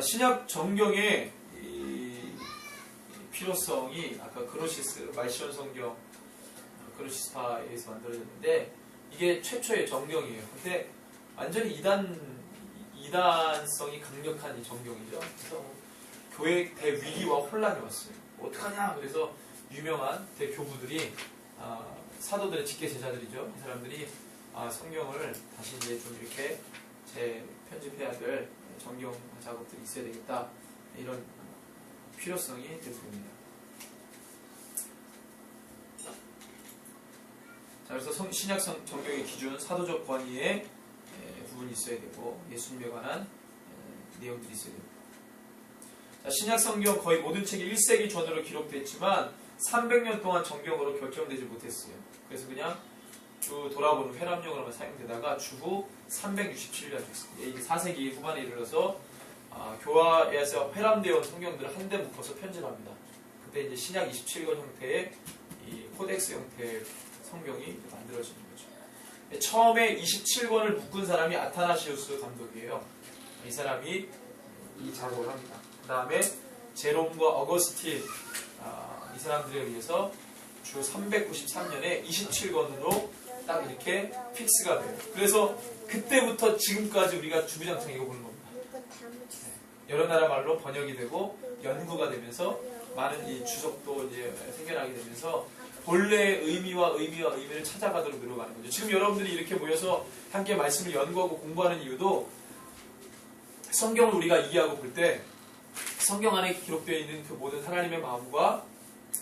자, 신약 정경의 필요성이 아까 그로시스 말시온 성경 그로시스파에서 만들어졌는데 이게 최초의 정경이에요. 근데 완전히 이단 이단성이 강력한 이 정경이죠. 그래서 뭐 교회 대위기와 혼란이 왔어요. 어떡하냐? 그래서 유명한 대교부들이 아, 사도들의 직계 제자들이죠. 이 사람들이 아, 성경을 다시 이제 좀 이렇게 재 편집해야 될 정경 작업들이 있어야 되겠다. 이런 필요성이 됐습니다. 자, 그래서 성- 신약 성- 정경의 기준, 사도적 권위의 에, 부분이 있어야 되고 예수님에 관한 에, 내용들이 있어야 됩니다. 자, 신약 성경 거의 모든 책이 1세기 전으로 기록됐지만 300년 동안 정경으로 결정되지 못했어요. 그래서 그냥 쭉 돌아보는 회람용으로만 사용되다가 주후 367년 됐습니다. 이게 4세기 후반에 이르러서 아, 교화에서 회람되어 온 성경들을 한데 묶어서 편집합니다. 그때 이제 신약 27권 형태의 이 코덱스 형태의 성경이 만들어지는 거죠. 처음에 27권을 묶은 사람이 아타나시우스 감독이에요. 이 사람이 이 작업을 합니다. 그 다음에 제롬과 어거스틴 아, 이 사람들에 의해서 주 393년에 27권으로 딱 이렇게 픽스가 돼요. 그래서 그때부터 지금까지 우리가 주구장창 이거 보는 겁니다. 여러 나라 말로 번역이 되고 연구가 되면서 많은 이 주석도 이제 생겨나게 되면서 본래의 의미와 의미와 의미를 찾아가도록 늘어가는 거죠. 지금 여러분들이 이렇게 모여서 함께 말씀을 연구하고 공부하는 이유도 성경을 우리가 이해하고 볼 때 성경 안에 기록되어 있는 그 모든 하나님의 마음과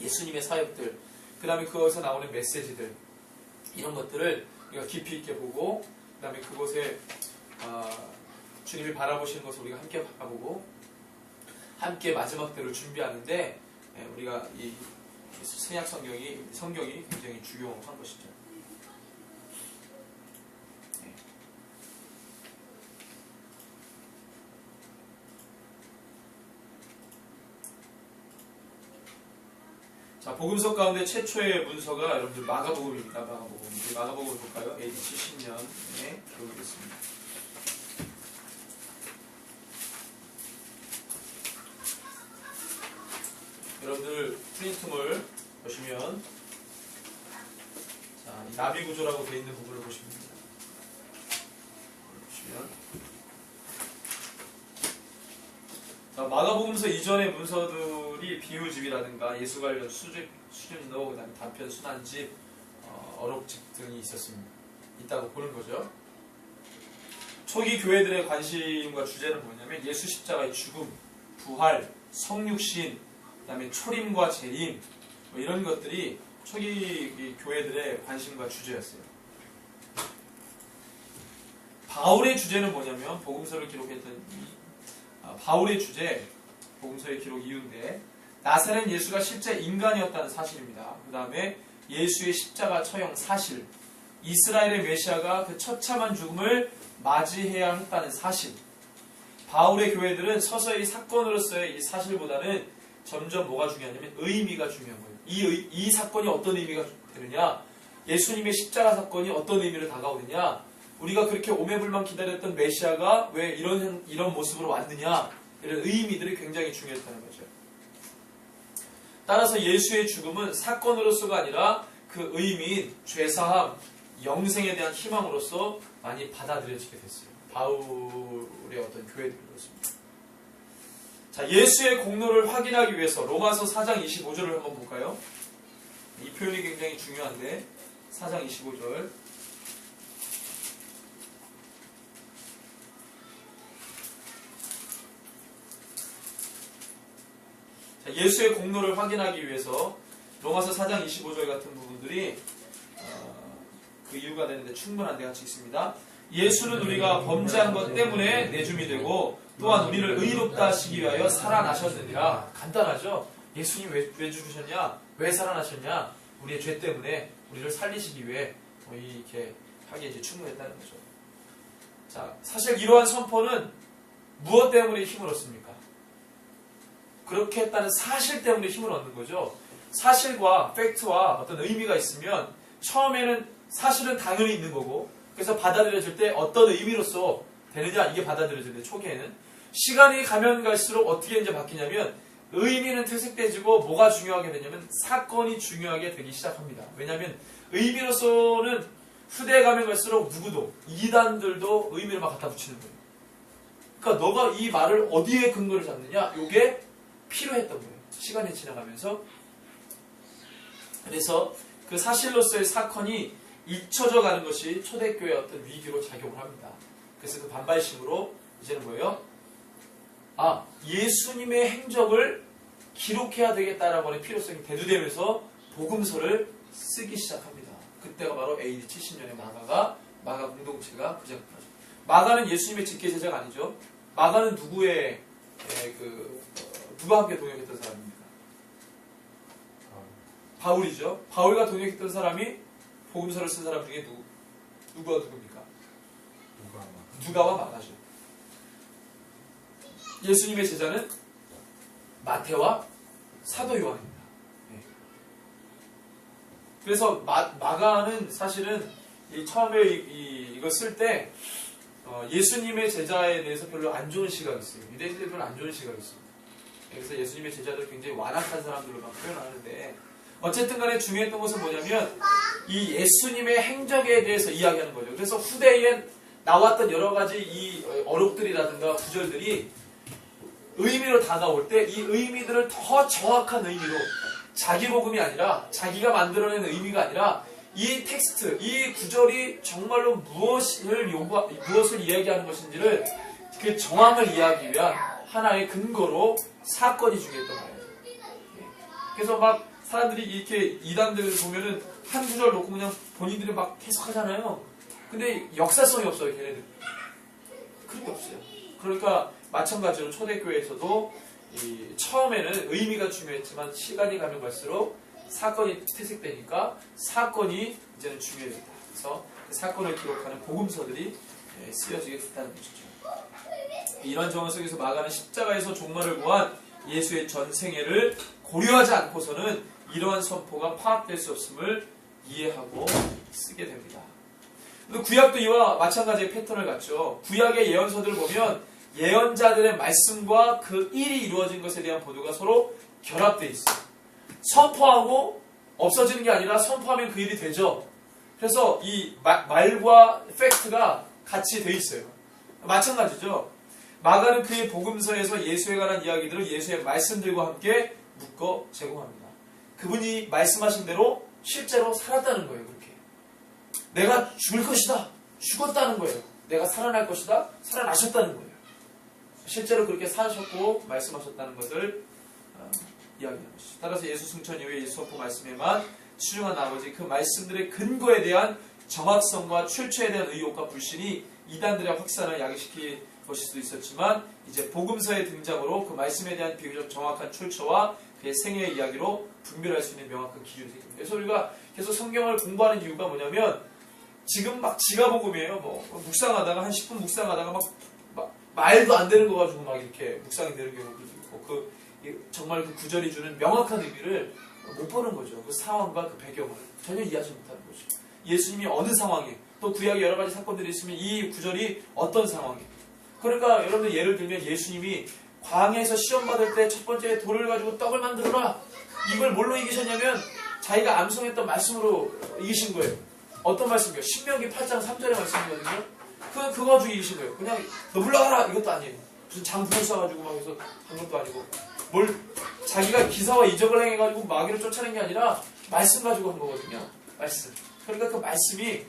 예수님의 사역들, 그 다음에 그것에서 나오는 메시지들, 이런 것들을 우리가 깊이 있게 보고, 그 다음에 그곳에 아, 주님이 바라보시는 것을 우리가 함께 바라보고, 함께 마지막 때를 준비하는데 예, 우리가 이 신약 성경이 성경이 굉장히 중요한 것이죠. 복음서 가운데 최초의 문서가 여러분들 마가복음입니다. 마가복음. 이제 마가복음 볼까요? AD 70년에 기록됐습니다. 여러분들 프린트물 보시면 자, 이 나비 구조라고 되어 있는 부분을 보시면. 보시면 자, 마가복음서 이전의 문서들이 비유집이라든가 예수 관련 수집, 수준로, 그다음에 단편 순환집, 어, 어록집 등이 있었습니다. 있다고 보는 거죠. 초기 교회들의 관심과 주제는 뭐냐면 예수 십자가의 죽음, 부활, 성육신, 그다음에 초림과 재림 뭐 이런 것들이 초기 이 교회들의 관심과 주제였어요. 바울의 주제는 뭐냐면 복음서를 기록했던 바울의 주제 복음서의 기록 이유인데 나사렛 예수가 실제 인간이었다는 사실입니다. 그 다음에 예수의 십자가 처형 사실, 이스라엘의 메시아가 그 처참한 죽음을 맞이해야 했다는 사실. 바울의 교회들은 서서히 사건으로서의 이 사실보다는 점점 뭐가 중요하냐면 의미가 중요한 거예요. 이, 의- 이 사건이 어떤 의미가 되느냐? 예수님의 십자가 사건이 어떤 의미로 다가오느냐? 우리가 그렇게 오매불만 기다렸던 메시아가 왜 이런 이런 모습으로 왔느냐? 이런 의미들이 굉장히 중요했다는 거죠. 따라서 예수의 죽음은 사건으로서가 아니라 그 의미인 죄사함, 영생에 대한 희망으로서 많이 받아들여지게 됐어요. 바울의 어떤 교회들로습니다 자, 예수의 공로를 확인하기 위해서 로마서 4장 25절을 한번 볼까요? 이 표현이 굉장히 중요한데 4장 25절 예수의 공로를 확인하기 위해서 로마서 4장 25절 같은 부분들이 어, 그 이유가 되는데 충분한 데 같이 있습니다. 예수는 우리가 범죄한 것 때문에 내줌이 되고 또한 우리를 의롭다 하시기 위하여 살아나셨느니라. 간단하죠? 예수님 왜, 왜 죽으셨냐? 왜 살아나셨냐? 우리의 죄 때문에 우리를 살리시기 위해 뭐 이렇게 하기에 이제 충분했다는 거죠. 자, 사실 이러한 선포는 무엇 때문에 힘을 얻습니까? 그렇게 했다는 사실 때문에 힘을 얻는 거죠. 사실과 팩트와 어떤 의미가 있으면 처음에는 사실은 당연히 있는 거고 그래서 받아들여질 때 어떤 의미로서 되느냐 이게 받아들여지는데 초기에는 시간이 가면 갈수록 어떻게 이제 바뀌냐면 의미는 퇴색돼지고 뭐가 중요하게 되냐면 사건이 중요하게 되기 시작합니다. 왜냐하면 의미로서는 후대에 가면 갈수록 누구도 이단들도 의미를 막 갖다 붙이는 거예요. 그러니까 너가 이 말을 어디에 근거를 잡느냐? 이게 필요했던 거예요. 시간이 지나가면서 그래서 그 사실로서의 사건이 잊혀져 가는 것이 초대교회의 어떤 위기로 작용을 합니다. 그래서 그 반발심으로 이제는 뭐예요? 아, 예수님의 행적을 기록해야 되겠다라고 하는 필요성이 대두되면서 복음서를 쓰기 시작합니다. 그때가 바로 AD 70년에 마가가 마가 공동체가 부작하죠. 마가는 예수님의 직계 제자가 아니죠. 마가는 누구의 에, 그 어, 누가 함께 동역했던 사람입니까? 바울이죠. 바울과 동역했던 사람이 복음서를 쓴 사람 중에 누구 누구와 누굽니까? 누가 누가와 마가죠. 예수님의 제자는 마태와 사도 요한입니다. 네. 그래서 마, 마가는 사실은 이 처음에 이, 이, 이거 쓸때 어, 예수님의 제자에 대해서 별로 안 좋은 시각이 있어요. 유대인들이 별로 안 좋은 시각이 있습니 다. 그래서 예수님의 제자들 굉장히 완악한 사람들로 막 표현하는데 어쨌든 간에 중요했던 것은 뭐냐면 이 예수님의 행적에 대해서 이야기하는 거죠. 그래서 후대에 나왔던 여러 가지 이 어록들이라든가 구절들이 의미로 다가올 때 이 의미들을 더 정확한 의미로 자기 복음이 아니라 자기가 만들어낸 의미가 아니라 이 텍스트, 이 구절이 정말로 무엇을 요구, 무엇을 이야기하는 것인지를 그 정황을 이해하기 위한 하나의 근거로 사건이 중요했던 거예요. 예. 그래서 막 사람들이 이렇게 이단들 보면은 한 구절 놓고 그냥 본인들이 막 해석하잖아요. 근데 역사성이 없어요, 걔네들. 그런 게 없어요. 그러니까 마찬가지로 초대교회에서도 이 처음에는 의미가 중요했지만 시간이 가면 갈수록 사건이 퇴색되니까 사건이 이제는 중요해졌다. 그래서 그 사건을 기록하는 복음서들이 예, 쓰여지게 됐다는 것이죠. 이런 정황 속에서 마가는 십자가에서 종말을 구한 예수의 전생애를 고려하지 않고서는 이러한 선포가 파악될 수 없음을 이해하고 쓰게 됩니다. 구약도 이와 마찬가지의 패턴을 갖죠. 구약의 예언서들을 보면 예언자들의 말씀과 그 일이 이루어진 것에 대한 보도가 서로 결합되어 있어요. 선포하고 없어지는 게 아니라 선포하면 그 일이 되죠. 그래서 이 마- 말과 팩트가 같이 돼 있어요. 마찬가지죠. 마가는 그의 복음서에서 예수에 관한 이야기들을 예수의 말씀들과 함께 묶어 제공합니다. 그분이 말씀하신 대로 실제로 살았다는 거예요. 그렇게. 내가 죽을 것이다. 죽었다는 거예요. 내가 살아날 것이다. 살아나셨다는 거예요. 실제로 그렇게 사셨고 말씀하셨다는 것을 어, 이야기하는 것이죠. 따라서 예수 승천 이후에 예수 선포 말씀에만 수중한 아버지 그 말씀들의 근거에 대한 정확성과 출처에 대한 의혹과 불신이 이단들의 확산을 야기시킬 것일 수도 있었지만 이제 복음서의 등장으로 그 말씀에 대한 비교적 정확한 출처와 그의 생애의 이야기로 분별할 수 있는 명확한 기준이 생깁니다. 그래서 우리가 계속 성경을 공부하는 이유가 뭐냐면 지금 막 지가 복음이에요. 뭐 묵상하다가 한 10분 묵상하다가 막, 막 말도 안 되는 거 가지고 막 이렇게 묵상이 되는 경우도 있고 그 이- 정말 그 구절이 주는 명확한 의미를 못 보는 거죠. 그 상황과 그 배경을 전혀 이해하지 못하는 거죠. 예수님이 어느 상황에 또 구약에 여러 가지 사건들이 있으면 이 구절이 어떤 상황에 그러니까 여러분들 예를 들면 예수님이 광야에서 시험 받을 때 첫 번째 돌을 가지고 떡을 만들어라 이걸 뭘로 이기셨냐면 자기가 암송했던 말씀으로 이기신 거예요. 어떤 말씀이요? 신명기 8장 3절의 말씀이거든요. 그, 그거 가지고 이기신 거예요. 그냥 너 물러가라! 이것도 아니에요. 무슨 장풍을 쏴가지고 막 해서 한 것도 아니고. 뭘, 자기가 기사와 이적을 행해가지고 마귀를 쫓아낸 게 아니라 말씀 가지고 한 거거든요. 말씀. 그러니까 그 말씀이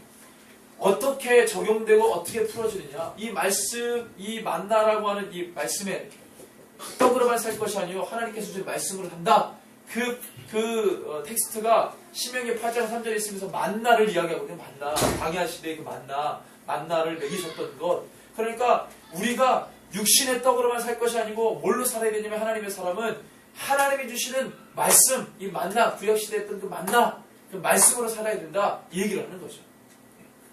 어떻게 적용되고 어떻게 풀어지느냐. 이 말씀, 이 만나라고 하는 이 말씀에 떡으로만 살 것이 아니요 하나님께서 주신 말씀으로 산다. 그, 그 어, 텍스트가 신명기 8장 3절에 있으면서 만나를 이야기하거든요. 만나. 광야 시대의 그 만나. 만나를 먹이셨던 것. 그러니까 우리가 육신의 떡으로만 살 것이 아니고 뭘로 살아야 되냐면 하나님의 사람은 하나님이 주시는 말씀, 이 만나, 구약시대에 했던 그 만나, 그 말씀으로 살아야 된다. 이 얘기를 하는 거죠.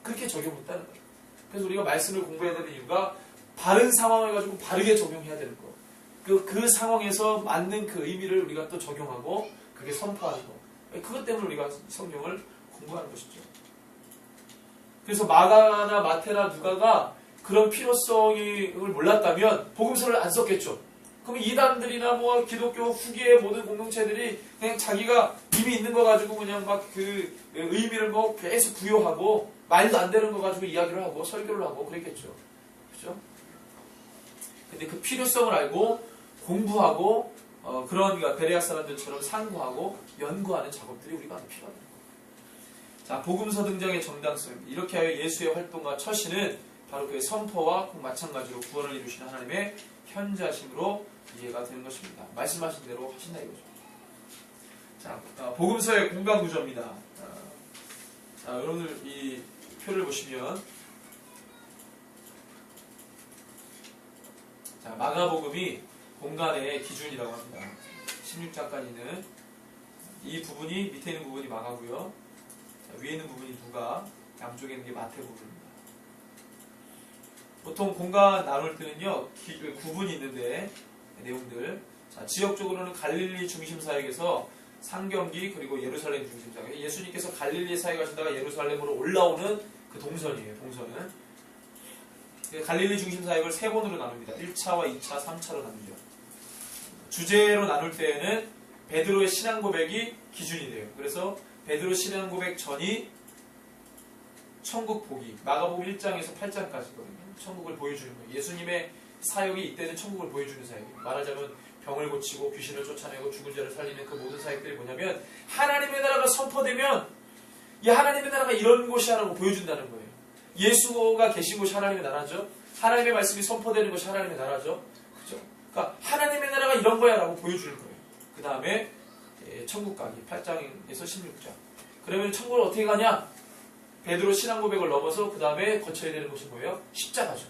그렇게 적용했다는 거예요. 그래서 우리가 말씀을 공부해야 되는 이유가 바른 상황을 가지고 바르게 적용해야 되는 거. 그, 그 상황에서 맞는 그 의미를 우리가 또 적용하고 그게 선포하는 거. 그것 때문에 우리가 성경을 공부하는 것이죠. 그래서 마가나 마테나 누가가 그런 필요성을 몰랐다면 복음서를 안 썼겠죠. 그럼 이단들이나 뭐 기독교 후기의 모든 공동체들이 그냥 자기가 이미 있는 거 가지고 그냥 막 그 의미를 뭐 계속 부여하고 말도 안 되는 거 가지고 이야기를 하고 설교를 하고 그랬겠죠. 그죠? 근데 그 필요성을 알고 공부하고 어, 그런 그러니까 베레아 사람들처럼 상고하고 연구하는 작업들이 우리가 필요합니다. 자, 복음서 등장의 정당성. 이렇게 하여 예수의 활동과 처신은 바로 그의 선포와 꼭 마찬가지로 구원을 이루시는 하나님의 현자심으로 이해가 되는 것입니다. 말씀하신 대로 하신다 이거죠. 자, 어, 복음서의 공간 구조입니다. 어, 자, 여러분들 이 표를 보시면 자, 마가복음이 공간의 기준이라고 합니다. 16장까지는 이 부분이 밑에 있는 부분이 마가고요. 자, 위에 있는 부분이 누가, 양쪽에 있는 게 마태 부분입니다. 보통 공간 나눌 때는요 기- 그 구분이 있는데 내용들 자, 지역적으로는 갈릴리 중심 사역에서 상경기 그리고 예루살렘 중심 사역 예수님께서 갈릴리 사역 하시다가 예루살렘으로 올라오는 그 동선이에요 동선은. 그 갈릴리 중심 사역을 세 번으로 나눕니다. 1차와 2차, 3차로 나누죠. 주제로 나눌 때에는 베드로의 신앙 고백이 기준이 돼요. 그래서 베드로 신앙 고백 전이 천국 보기 마가복음 1장에서 8장까지거든요. 천국을 보여주는 거예요. 예수님의 사역이 이때는 천국을 보여주는 사역이에요. 말하자면 병을 고치고 귀신을 쫓아내고 죽은 자를 살리는 그 모든 사역들이 뭐냐면 하나님의 나라가 선포되면 이 하나님의 나라가 이런 곳이야라고 보여준다는 거예요. 예수가 계신 곳이 하나님의 나라죠. 하나님의 말씀이 선포되는 것이 하나님의 나라죠. 그죠? 그러니까 하나님의 나라가 이런 거야라고 보여주는 거예요. 그 다음에 천국 가기 8장에서 16장. 그러면 천국을 어떻게 가냐? 베드로 신앙 고백을 넘어서 그 다음에 거쳐야 되는 것이 뭐예요? 십자가죠.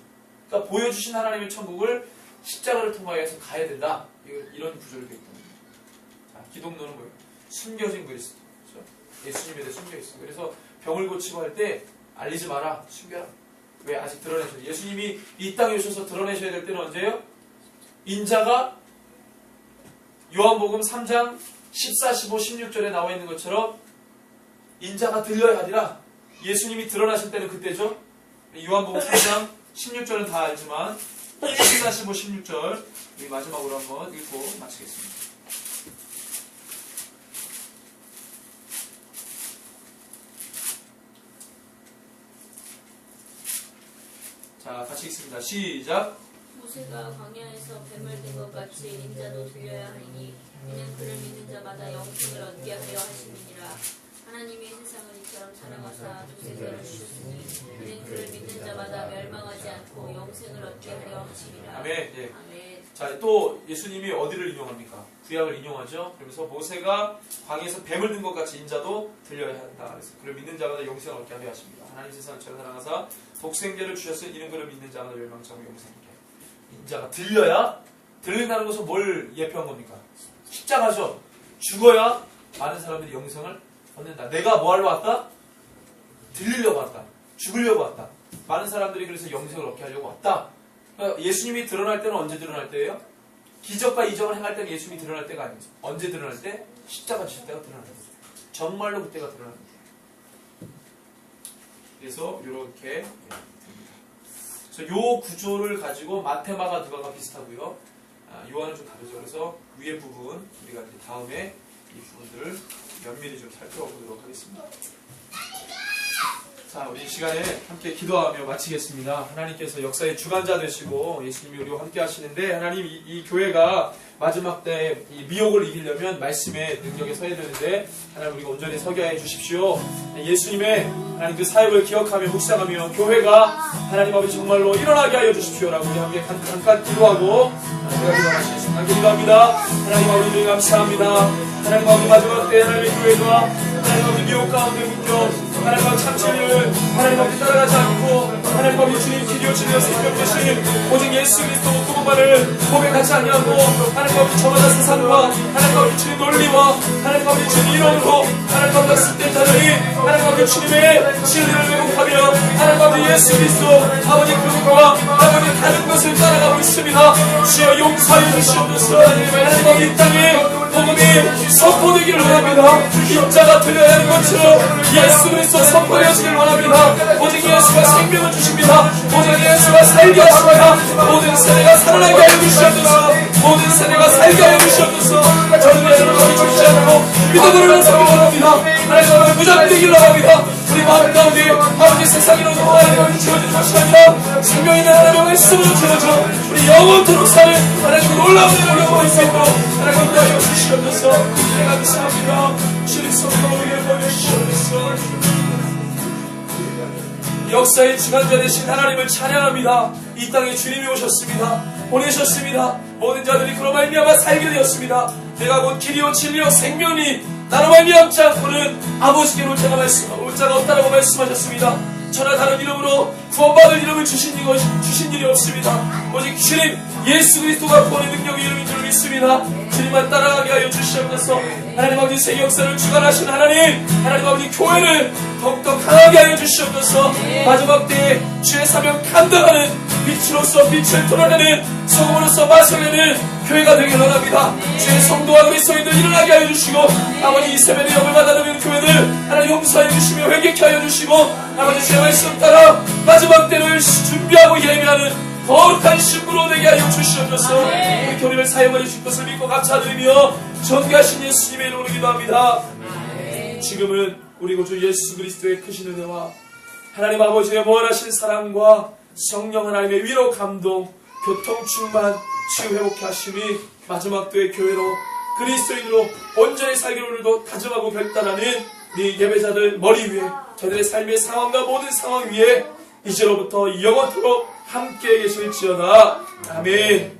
그러니까 보여주신 하나님의 천국을 십자가를 통하여서 가야 된다. 이런 되어 있거든요. 자, 기독론은 뭐예요? 숨겨진 그리스도. 예수님에 대해 숨겨 있어. 그래서 병을 고치고 할 때 알리지 마라. 숨겨라. 왜 아직 드러내셔야 예수님이 이 땅에 오셔서 드러내셔야 될 때는 언제예요? 인자가 요한복음 3장 14, 15, 16절에 나와 있는 것처럼 인자가 들려야 하리라. 예수님이 드러나실 때는 그때죠. 요한복음 3장 16절은 다 알지만 14, 15, 16절 우리 마지막으로 한번 읽고 마치겠습니다. 자, 같이 읽습니다. 시작. 모세가 광야에서 뱀을 든 것 같이 인자도 들려야 하니 이는 그를 믿는 자마다 영생을 얻게 하려 하심이니라 하나님이 세상을 이처럼 사랑하사 두생자를 주셨으니 이는 그를 믿는 자마다 멸망하지 않고 영생을 얻게 하려 하심이라 아멘. 예. 아멘 자, 또 예수님이 어디를 인용합니까? 구약을 인용하죠. 그러면서 모세가 광에서 뱀을 든 것 같이 인자도 들려야 한다. 그래서 그를 믿는 자마다 영생을 얻게 하려 하십니다. 하나님 세상을 처럼 사랑하사 독생자를 주셨으니 이는 그를 믿는 자마다 영생을 얻게 인자가 들려야 들린다는 것은 뭘 예표한 겁니까? 십자가죠. 죽어야 많은 사람들이 영생을 얻는다. 내가 뭐 하러 왔다? 들리려고 왔다. 죽으려고 왔다. 많은 사람들이 그래서 영생을 얻게 하려고 왔다. 그러니까 예수님이 드러날 때는 언제 드러날 때예요? 기적과 이적을 행할 때는 예수님이 드러날 때가 아니죠. 언제 드러날 때? 십자가 지실 때가 드러나는 거죠. 정말로 그때가 드러나는 거예요. 그래서 이렇게 됩니다. 그래서 요 구조를 가지고 마테마가 누가가 비슷하고요. 아, 요한은 좀 다르죠. 그래서 위에 부분 우리가 이제 다음에 이 부분들을 면밀히 좀 살펴보도록 하겠습니다. 자, 우리 이 시간에 함께 기도하며 마치겠습니다. 하나님께서 역사의 주관자 되시고 예수님이 우리와 함께 하시는데 하나님 이, 이 교회가 마지막 때 이 미혹을 이기려면 말씀의 능력에 서야 되는데 하나님 우리가 온전히 서게 해 주십시오. 예수님의 하나님 그 사역을 기억하며 묵상하며 교회가 하나님 아버지 정말로 일어나게 하여 주십시오라고 우리 함께 간- 잠깐 기도하고 제가 기도하시겠습니다. 기도합니다. 하나님 아버지 감사합니다. 하나님 아버지 마지막 때 하나님의 교회가 하나님 아버지 미혹 가운데 묶여 하나님 아버지 참치를 하나님 아버지 따라가지 않고 하나님 아버지 주님 주님 생명 되신 오직 예수 그리스도 그것만을 고백하지 아니하고 하나님 아버지 저마다 세상과 하나님 아버지 주님 논리와 하나님 아버지 주님 이론으로 하나님 아버지 쓸때 자들이 하나님 아버지 주님의 진리를 왜곡하며 하나님 아버지 예수 그리스도 아버지 그분과 아버지 다른 것을 따라가고 있습니다. 주여 용서해 주시옵소서. 하나님 아버지 이 땅에 복음이 선포되기를 원합니다. 입자가 들려야 하는 것처럼 예수 그리스도 선포되어지기를 원합니다. 오직 예수가 생명을 주십니다. 오직 예수가 살게 하소서 모든 세대가 살아나게 하여 주시옵소서 모든 세대가 살게 하여 주시옵소서 전례를 거기 주시지 않고 믿음으로 영성이 원합니다 하나님 아버지 무장되길 바랍니다 우리 마음 가운데 아버지 세상으로도 하나님을 지어주는 것이 아니라 생명 있는 하나님의 말씀으로 채워져 우리 영원토록 사는 하나님 놀라운 은혜를 경험할 수 있도록 하나님 인도하여 주시옵소서 내가 감사합니다 주님 성령을 보여주시옵소서 역사의 주관자 되신 하나님을 찬양합니다. 이 땅에 주님이 오셨습니다. 보내셨습니다. 모든 자들이 그로 말미암아 살게 되었습니다. 내가 곧 길이요 진리요 생명이 나로 말미암지 않고는 아버지께로 올 자가 말씀 올 자가 없다라고 말씀하셨습니다. 저나 다른 이름으로 구원받을 이름을 주신 일 주신 일이 없습니다. 오직 주님 예수 그리스도가 구원의 능력의 이름인 줄 믿습니다. 주님만 따라가게 하여 주시옵소서. 하나님 아버지 세계 역사를 주관하신 하나님, 하나님 아버지 교회를 더욱더 강하게 하여 주시옵소서. 마지막 때에 주의 사명 감당하는 빛으로서 빛을 드러내는 소금으로서 마셔내는 교회가 되길 원합니다. 주의 성도와 그리스도인들 일어나게 하여 주시고 아버지 이 세배의 영을 받아들이는 교회들 하나님 용서하여 주시며 회개케 하여 주시고 아버지 주의 말씀 따라 마지막 때를 준비하고 예비하는 거룩한 신부로 되게 하여 주시옵소서. 우리 교회를 사용하여 주실 것을 믿고 감사드리며 전가신 예수님의 이름으로 기도합니다. 지금은 우리 구주 예수 그리스도의 크신 은혜와 하나님 아버지의 무한하신 사랑과 성령 하나님의 위로 감동 교통 충만 치유 회복케 하심이 마지막 때의 교회로 그리스도인으로 온전히 살기를 오늘도 다짐하고 결단하는 네 예배자들 머리 위에 저들의 삶의 상황과 모든 상황 위에 이제로부터 영원토록 함께 계실지어다. 아멘